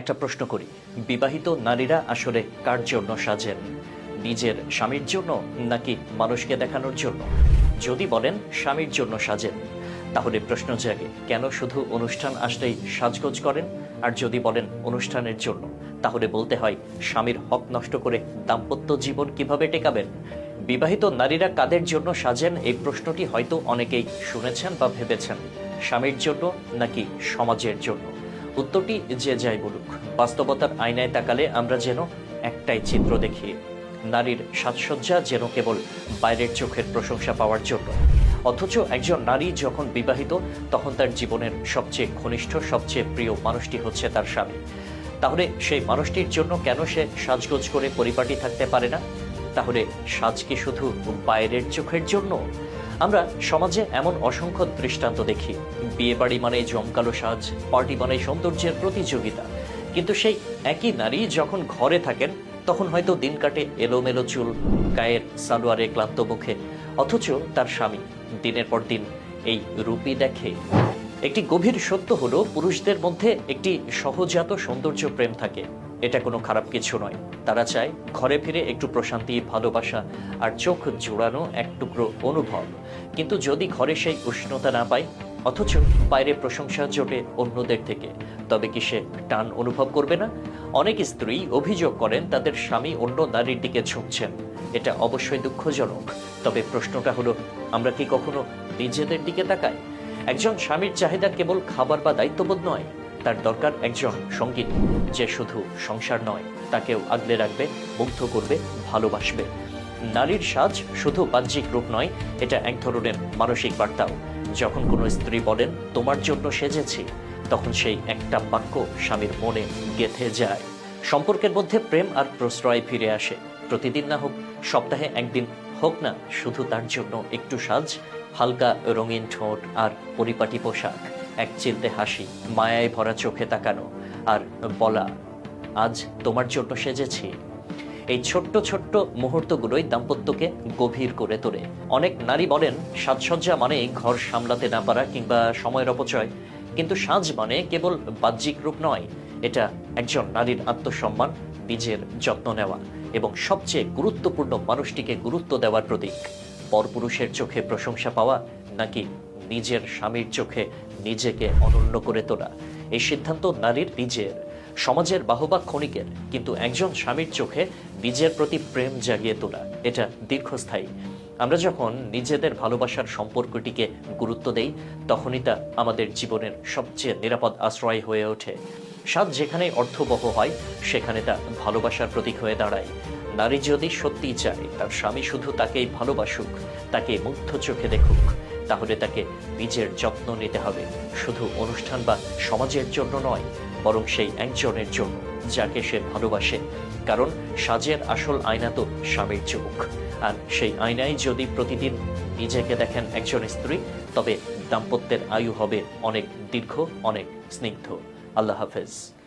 একটা প্রশ্ন করি। বিবাহিত নারীরা আসলে কার জন্য সাজেন? নিজের স্বামীর জন্য নাকি মানুষকে দেখানোর জন্য? যদি বলেন স্বামীর জন্য সাজেন, তাহলে প্রশ্ন জাগে, কেন শুধু অনুষ্ঠান আসলেই সাজগোজ করেন? আর যদি বলেন অনুষ্ঠানের জন্য, তাহলে বলতে হয় স্বামীর হক নষ্ট করে দাম্পত্য জীবন কীভাবে টেকাবেন? বিবাহিত নারীরা কাদের জন্য সাজেন? এই প্রশ্নটি হয়তো অনেকেই শুনেছেন বা ভেবেছেন। স্বামীর জন্য নাকি সমাজের জন্য? উত্তরটি যে যাই বলুক, বাস্তবতার আয়নায় তাকালে আমরা যেন একটাই চিত্র দেখি, নারীর সাজসজ্জা যেন কেবল বাইরের চোখের প্রশংসা পাওয়ার জন্য। অথচ একজন নারী যখন বিবাহিত, তখন তার জীবনের সবচেয়ে ঘনিষ্ঠ, সবচেয়ে প্রিয় মানুষটি হচ্ছে তার স্বামী। তাহলে সেই মানুষটির জন্য কেন সে সাজগোজ করে পরিপাটি থাকতে পারে না? তাহলে সাজ কি শুধু বাইরের চোখের জন্য? আমরা সমাজে এমন অসংখ্য দৃষ্টান্ত দেখি। বিয়ে বাড়ি মানে জমকালো সাজ, পার্টি মানে সৌন্দর্যের প্রতিযোগিতা। কিন্তু সেই একই নারী যখন ঘরে থাকেন, তখন হয়তো দিন কাটে এলোমেলো চুল, গায়ের সালোয়ারে ক্লান্ত মুখে, অথচ তার স্বামী দিনের পর দিন এই রূপই দেখে। একটি গভীর সত্য হলো, পুরুষদের মধ্যে একটি সহজাত সৌন্দর্য প্রেম থাকে। এটা কোনো খারাপ কিছু নয়। তারা চায় ঘরে ফিরে একটু প্রশান্তি, ভালোবাসা আর চোখ জোড়ানো এক টুকরো অনুভব। কিন্তু যদি ঘরে সেই উষ্ণতা না পায়, অথচ বাইরে প্রশংসা জোটে অন্যদের থেকে, তবে কি সে টান অনুভব করবে না? অনেক স্ত্রী অভিযোগ করেন তাদের স্বামী অন্য নারীর দিকে ঝুঁকছেন। এটা অবশ্যই দুঃখজনক। তবে প্রশ্নটা হলো, আমরা কি কখনো নিজেদের দিকে তাকাই? একজন স্বামীর চাহিদা কেবল খাবার বা দায়িত্ববোধ নয় তার দরকার একজন সঙ্গী যে শুধু সংসার নয়, তাকেও আগলে রাখবে, মুগ্ধ করবে, ভালোবাসবে। নারীর সাজ শুধু বাহ্যিক রূপ নয়, এটা এক ধরনের মানসিক বার্তাও। যখন কোনো স্ত্রী বলেন, তোমার জন্য সেজেছি, তখন সেই একটা বাক্য স্বামীর মনে গেথে যায়। সম্পর্কের মধ্যে প্রেম আর প্রশ্রয় ফিরে আসে। প্রতিদিন না হোক, সপ্তাহে একদিন হোক না, শুধু তার জন্য একটু সাজ, হালকা রঙিন ঠোঁট আর পরিপাটি পোশাক। এক চিলতে হাসি, মায়ায় ভরা চোখে তাকানো, আর বলা, আজ তোমার জন্য সেজেছি। এই ছোট্ট ছোট্ট মুহূর্তগুলোই দাম্পত্যকে গভীর করে তোলে। অনেক নারী বলেন, সাজসজ্জা মানে ঘর সামলাতে না পারা কিংবা সময়ের অপচয়। কিন্তু সাজ মানে কেবল বাহ্যিক রূপ নয়, এটা একজন নারীর আত্মসম্মান, নিজের যত্ন নেওয়া এবং সবচেয়ে গুরুত্বপূর্ণ মানুষটিকে গুরুত্ব দেওয়ার প্রতীক। পরপুরুষের চোখে প্রশংসা পাওয়া নাকি নিজের স্বামীর চোখে নিজেকে অনন্য করে তোলা। এই সিদ্ধান্ত নারীর নিজের সমাজের বাহবা ক্ষণিকের, কিন্তু একজন স্বামীর চোখে নিজের প্রতি প্রেম জাগিয়ে তোলা, এটা দীর্ঘস্থায়ী। আমরা যখন নিজেদের ভালোবাসার সম্পর্কটিকে গুরুত্ব দেই, তখনই তা আমাদের জীবনের সবচেয়ে নিরাপদ আশ্রয় হয়ে ওঠে। স্বাদ যেখানে অর্থবহ হয়, সেখানে তা ভালোবাসার প্রতীক হয়ে দাঁড়ায়। নারী যদি সত্যিই চায়, তার স্বামী শুধু তাকেই ভালোবাসুক তাকে মুগ্ধ চোখে দেখুক। তাহলে তাকে নিজের যত্ন নিতে হবে। শুধু অনুষ্ঠান বা সমাজের জন্য নয়, বরং সেই একজনের জন্য, যাকে সে ভালোবাসে। কারণ সাজের আসল আয়না তো স্বামীর চোখ। আর সেই আয়নায় যদি প্রতিদিন নিজেকে দেখেন একজন স্ত্রী, তবে দাম্পত্যের আয়ু হবে অনেক দীর্ঘ, অনেক স্নিগ্ধ। আল্লাহ হাফেজ।